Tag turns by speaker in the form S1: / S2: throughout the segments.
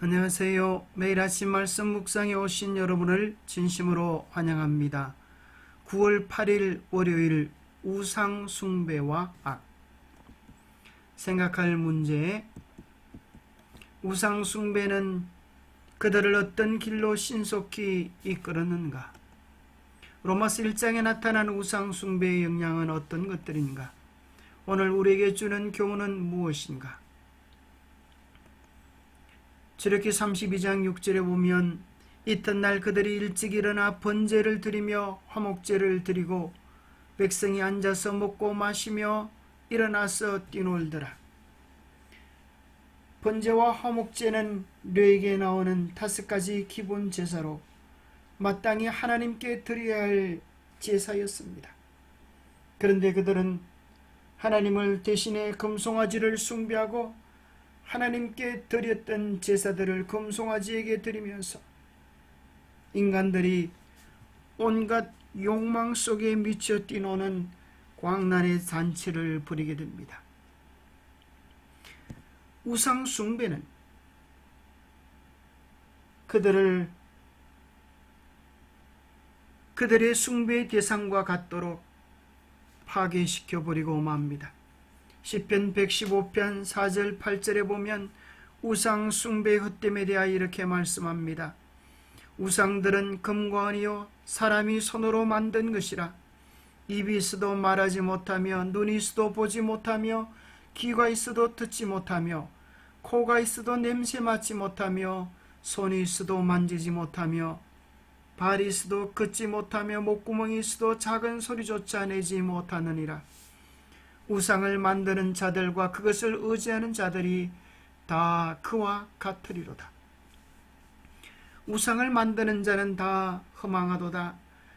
S1: 안녕하세요. 매일 아침 말씀 묵상에 오신 여러분을 진심으로 환영합니다. 9월 8일 월요일 우상 숭배와 악. 생각할 문제. 우상 숭배는 그들을 어떤 길로 신속히 이끌었는가? 로마스 1장에 나타난 우상 숭배의 영향은 어떤 것들인가? 오늘 우리에게 주는 교훈은 무엇인가? 주력기 32장 6절에 보면 이튿날 그들이 일찍 일어나 번제를 드리며 화목제를 드리고 백성이 앉아서 먹고 마시며 일어나서 뛰놀더라. 번제와 화목제는 뇌에게 나오는 다섯 가지 기본 제사로 마땅히 하나님께 드려야 할 제사였습니다. 그런데 그들은 하나님을 대신해 금송아지를 숭배하고 하나님께 드렸던 제사들을 금송아지에게 드리면서 인간들이 온갖 욕망 속에 미쳐 뛰노는 광란의 잔치를 부리게 됩니다. 우상 숭배는 그들을 그들의 숭배의 대상과 같도록 파괴시켜 버리고 맙니다. 시편 115편 4절 8절에 보면 우상 숭배 헛됨에 대하여 이렇게 말씀합니다. 우상들은 금과 은이요 사람이 손으로 만든 것이라 입이 있어도 말하지 못하며 눈이 있어도 보지 못하며 귀가 있어도 듣지 못하며 코가 있어도 냄새 맡지 못하며 손이 있어도 만지지 못하며 발이 있어도 걷지 못하며 목구멍이 있어도 작은 소리조차 내지 못하느니라. 우상을 만드는 자들과 그것을 의지하는 자들이 다 그와 같으리로다. 우상을 만드는 자는 다 허망하도다.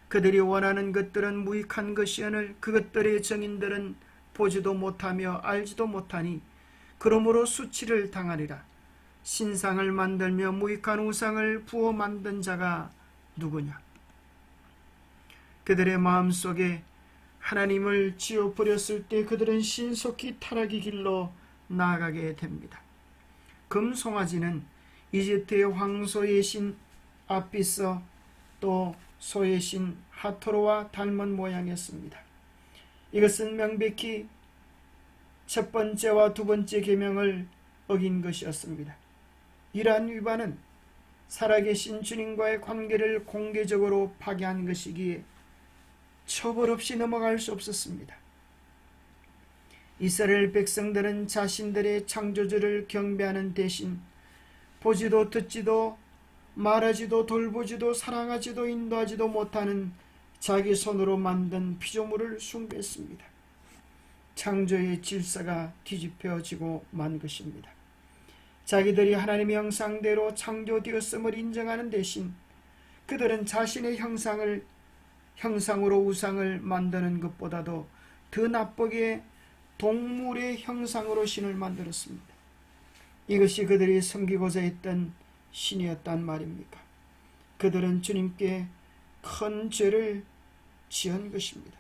S1: 그들이 원하는 것들은 무익한 것이오늘 그것들의 정인들은 보지도 못하며 알지도 못하니 그러므로 수치를 당하리라. 신상을 만들며 무익한 우상을 부어 만든 자가 누구냐? 그들의 마음 속에 하나님을 지어 버렸을 때 그들은 신속히 타락의 길로 나아가게 됩니다. 금송아지는 이집트의 황소의 신 아피서 또 소의 신 하토로와 닮은 모양이었습니다. 이것은 명백히 첫 번째와 두 번째 계명을 어긴 것이었습니다. 이러한 위반은 살아계신 주님과의 관계를 공개적으로 파괴한 것이기에 처벌 없이 넘어갈 수 없었습니다. 이스라엘 백성들은 자신들의 창조주를 경배하는 대신 보지도 듣지도 말하지도 돌보지도 사랑하지도 인도하지도 못하는 자기 손으로 만든 피조물을 숭배했습니다. 창조의 질서가 뒤집혀지고 만 것입니다. 자기들이 하나님의 형상대로 창조되었음을 인정하는 대신 그들은 자신의 형상을 형상으로 우상을 만드는 것보다도 더 나쁘게 동물의 형상으로 신을 만들었습니다. 이것이 그들이 섬기고자 했던 신이었단 말입니까? 그들은 주님께 큰 죄를 지은 것입니다.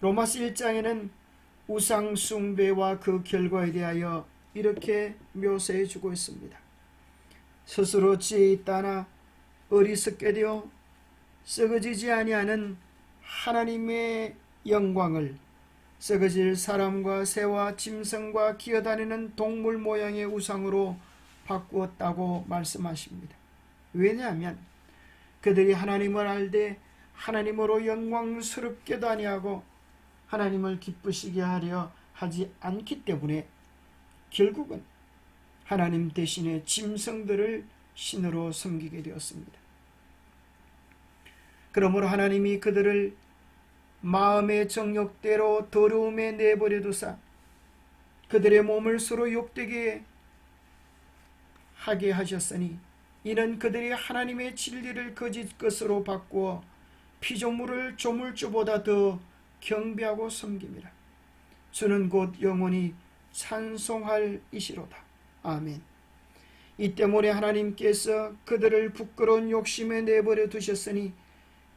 S1: 로마스 1장에는 우상 숭배와 그 결과에 대하여 이렇게 묘사해 주고 있습니다. 스스로 지혜 있다나 어리석게 되어 썩어지지 아니하는 하나님의 영광을 썩어질 사람과 새와 짐승과 기어다니는 동물 모양의 우상으로 바꾸었다고 말씀하십니다. 왜냐하면 그들이 하나님을 알되 하나님으로 영광스럽게도 아니하고 하나님을 기쁘시게 하려 하지 않기 때문에 결국은 하나님 대신에 짐승들을 신으로 섬기게 되었습니다. 그러므로 하나님이 그들을 마음의 정욕대로 더러움에 내버려 두사 그들의 몸을 서로 욕되게 하게 하셨으니 이는 그들이 하나님의 진리를 거짓 것으로 바꾸어 피조물을 조물주보다 더 경배하고 섬깁니다. 주는 곧 영원히 찬송할 이시로다. 아멘. 이 때문에 하나님께서 그들을 부끄러운 욕심에 내버려 두셨으니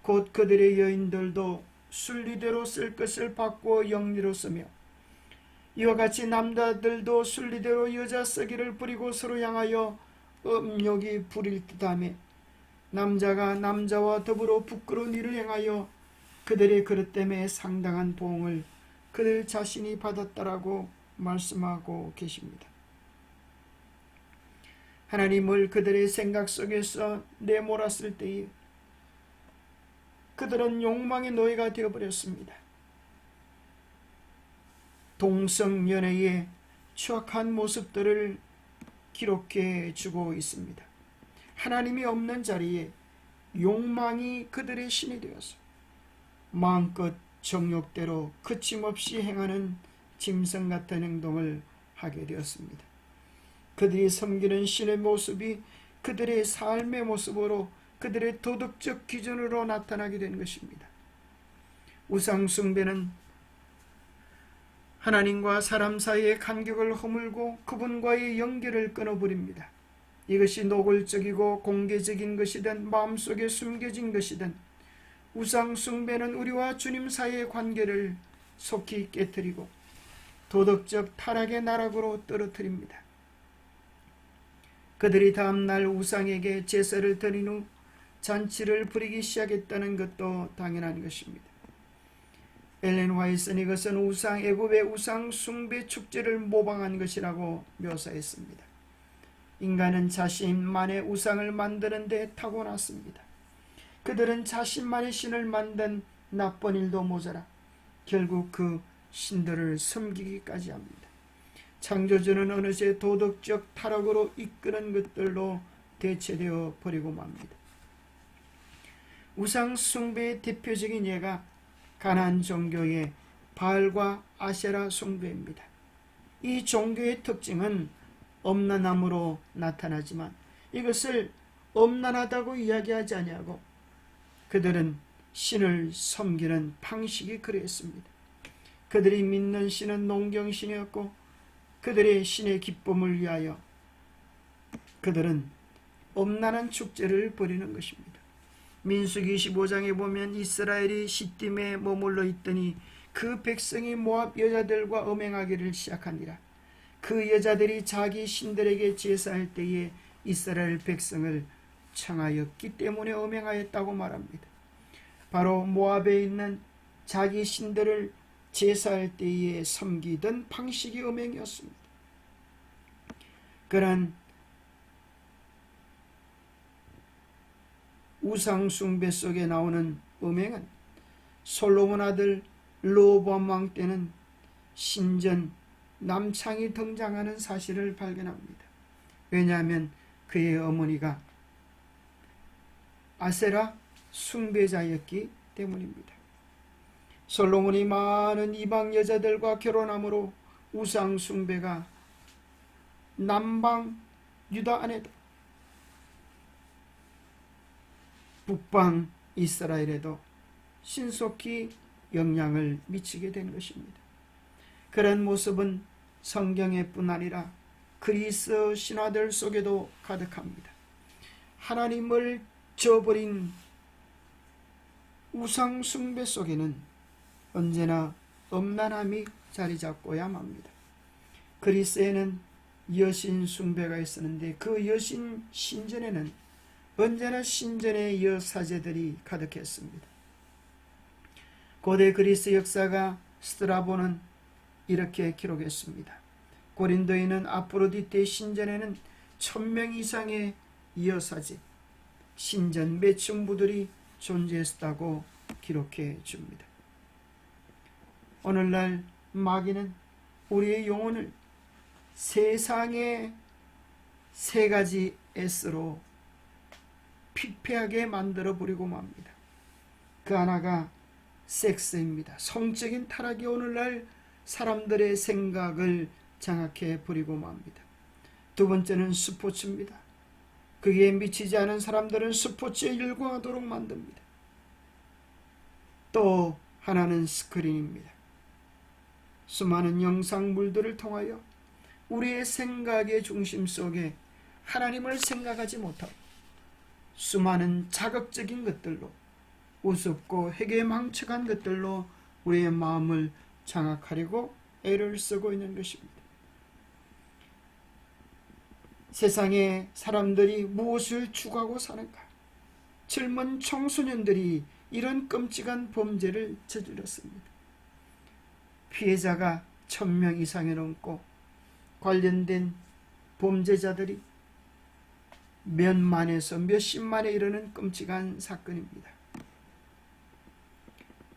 S1: 곧 그들의 여인들도 순리대로 쓸 것을 바꾸어 영리로 쓰며 이와 같이 남자들도 순리대로 여자 썩이를 부리고 서로 향하여 음욕이 부릴 듯하며 남자가 남자와 더불어 부끄러운 일을 행하여 그들의 그릇 때문에 상당한 보응을 그들 자신이 받았다라고 말씀하고 계십니다. 하나님을 그들의 생각 속에서 내몰았을 때에 그들은 욕망의 노예가 되어버렸습니다. 동성연애의 추악한 모습들을 기록해 주고 있습니다. 하나님이 없는 자리에 욕망이 그들의 신이 되어서 마음껏 정욕대로 그침없이 행하는 짐승 같은 행동을 하게 되었습니다. 그들이 섬기는 신의 모습이 그들의 삶의 모습으로 그들의 도덕적 기준으로 나타나게 된 것입니다. 우상숭배는 하나님과 사람 사이의 간격을 허물고 그분과의 연결을 끊어버립니다. 이것이 노골적이고 공개적인 것이든 마음속에 숨겨진 것이든 우상숭배는 우리와 주님 사이의 관계를 속히 깨뜨리고 도덕적 타락의 나락으로 떨어뜨립니다. 그들이 다음날 우상에게 제사를 드린 후 잔치를 부리기 시작했다는 것도 당연한 것입니다. 엘렌 화이슨 이것은 우상 애굽의 우상 숭배 축제를 모방한 것이라고 묘사했습니다. 인간은 자신만의 우상을 만드는 데 타고났습니다. 그들은 자신만의 신을 만든 나쁜 일도 모자라 결국 그 신들을 섬기기까지 합니다. 창조주는 어느새 도덕적 타락으로 이끄는 것들로 대체되어 버리고 맙니다. 우상 숭배의 대표적인 예가 가난 종교의 바알과 아세라 숭배입니다. 이 종교의 특징은 엄난함으로 나타나지만 이것을 엄난하다고 이야기하지 아니하고 그들은 신을 섬기는 방식이 그랬습니다. 그들이 믿는 신은 농경신이었고 그들의 신의 기쁨을 위하여 그들은 엄난한 축제를 벌이는 것입니다. 민수기 25장에 보면 이스라엘이 시딤에 머물러 있더니 그 백성이 모압 여자들과 음행하기를 시작하니라. 그 여자들이 자기 신들에게 제사할 때에 이스라엘 백성을 청하였기 때문에 음행하였다고 말합니다. 바로 모압에 있는 자기 신들을 제사할 때에 섬기던 방식이 음행이었습니다. 그런 우상숭배 속에 나오는 음행은 솔로몬 아들 로보암 왕 때는 신전 남창이 등장하는 사실을 발견합니다. 왜냐하면 그의 어머니가 아세라 숭배자였기 때문입니다. 솔로몬이 많은 이방 여자들과 결혼함으로 우상 숭배가 남방 유다 안에도 북방 이스라엘에도 신속히 영향을 미치게 된 것입니다. 그런 모습은 성경에 뿐 아니라 그리스 신화들 속에도 가득합니다. 하나님을 저버린 우상 숭배 속에는 언제나 엄난함이 자리 잡고야 맙니다. 그리스에는 여신 숭배가 있었는데 그 여신 신전에는 언제나 신전의 여사제들이 가득했습니다. 고대 그리스 역사가 스트라보는 이렇게 기록했습니다. 고린도에는 아프로디테 신전에는 천명 이상의 여사제, 신전 매춘부들이 존재했다고 기록해 줍니다. 오늘날 마귀는 우리의 영혼을 세상의 세 가지 S로 피폐하게 만들어 버리고 맙니다. 그 하나가 섹스입니다. 성적인 타락이 오늘날 사람들의 생각을 장악해 버리고 맙니다. 두 번째는 스포츠입니다. 그게 미치지 않은 사람들은 스포츠에 열광하도록 만듭니다. 또 하나는 스크린입니다. 수많은 영상물들을 통하여 우리의 생각의 중심 속에 하나님을 생각하지 못하고 수많은 자극적인 것들로 우습고 회개망측한 것들로 우리의 마음을 장악하려고 애를 쓰고 있는 것입니다. 세상에 사람들이 무엇을 추구하고 사는가? 젊은 청소년들이 이런 끔찍한 범죄를 저질렀습니다. 피해자가 천 명 이상이 넘고 관련된 범죄자들이 몇만에서 몇십만에 이르는 끔찍한 사건입니다.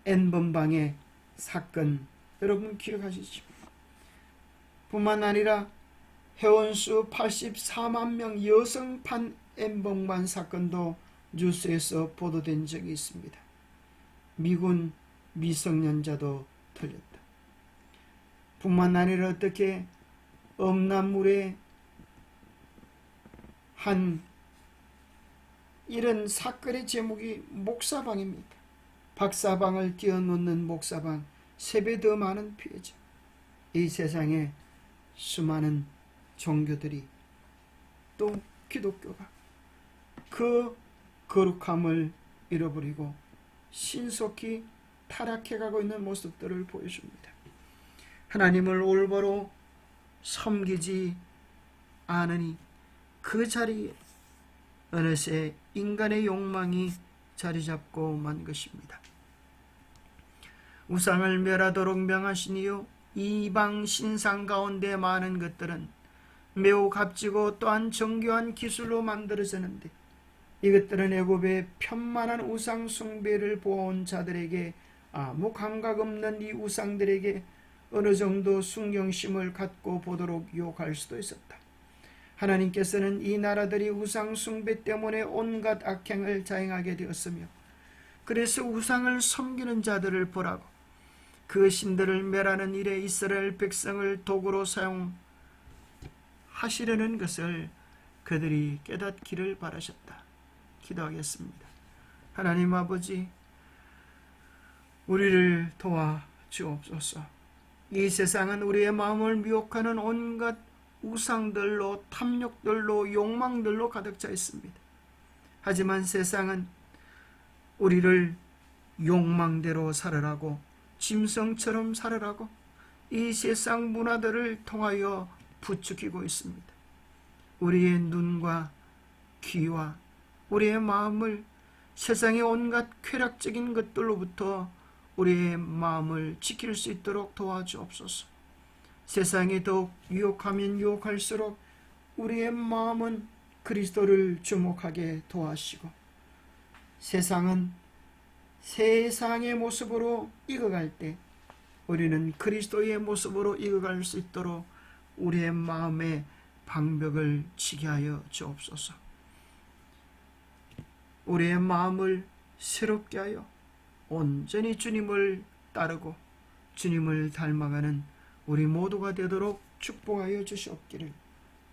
S1: N번방의 사건 여러분 기억하시죠? 뿐만 아니라 회원수 84만 명 여성판 N번방 사건도 뉴스에서 보도된 적이 있습니다. 미군 미성년자도 털렸다. 뿐만 아니라 어떻게 엄나물에 한 이런 사건의 제목이 목사방입니다. 박사방을 뛰어놓는 목사방, 세배 더 많은 피해자. 이 세상에 수많은 종교들이 또 기독교가 그 거룩함을 잃어버리고 신속히 타락해가고 있는 모습들을 보여줍니다. 하나님을 올바로 섬기지 않으니 그 자리에 어느새 인간의 욕망이 자리 잡고 만 것입니다. 우상을 멸하도록 명하시니요 이방 신상 가운데 많은 것들은 매우 값지고 또한 정교한 기술로 만들어지는데 이것들은 애굽의 편만한 우상 숭배를 보아온 자들에게 아무 감각 없는 이 우상들에게 어느 정도 순경심을 갖고 보도록 유혹할 수도 있었다. 하나님께서는 이 나라들이 우상 숭배 때문에 온갖 악행을 자행하게 되었으며 그래서 우상을 섬기는 자들을 보라고 그 신들을 멸하는 일에 이스라엘 백성을 도구로 사용하시려는 것을 그들이 깨닫기를 바라셨다. 기도하겠습니다. 하나님 아버지 우리를 도와 주옵소서. 이 세상은 우리의 마음을 미혹하는 온갖 우상들로 탐욕들로 욕망들로 가득 차 있습니다. 하지만 세상은 우리를 욕망대로 살으라고 짐승처럼 살으라고 이 세상 문화들을 통하여 부추기고 있습니다. 우리의 눈과 귀와 우리의 마음을 세상의 온갖 쾌락적인 것들로부터 우리의 마음을 지킬 수 있도록 도와주옵소서. 세상이 더욱 유혹하면 유혹할수록 우리의 마음은 그리스도를 주목하게 도와시고 세상은 세상의 모습으로 익어갈 때 우리는 그리스도의 모습으로 익어갈 수 있도록 우리의 마음의 방벽을 치게 하여 주옵소서. 우리의 마음을 새롭게 하여 온전히 주님을 따르고 주님을 닮아가는 우리 모두가 되도록 축복하여 주시옵기를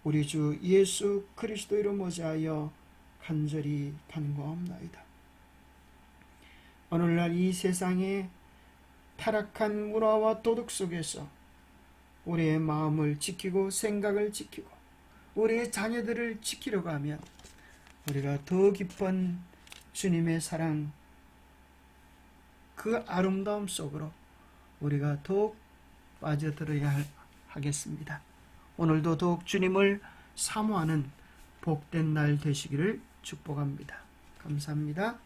S1: 우리 주 예수 그리스도 이름 모자하여 간절히 간구하옵나이다. 오늘날 이 세상의 타락한 문화와 도덕 속에서 우리의 마음을 지키고 생각을 지키고 우리의 자녀들을 지키려고 하면 우리가 더 깊은 주님의 사랑 그 아름다움 속으로 우리가 더욱 빠져들어야 하겠습니다. 오늘도 더욱 주님을 사모하는 복된 날 되시기를 축복합니다. 감사합니다.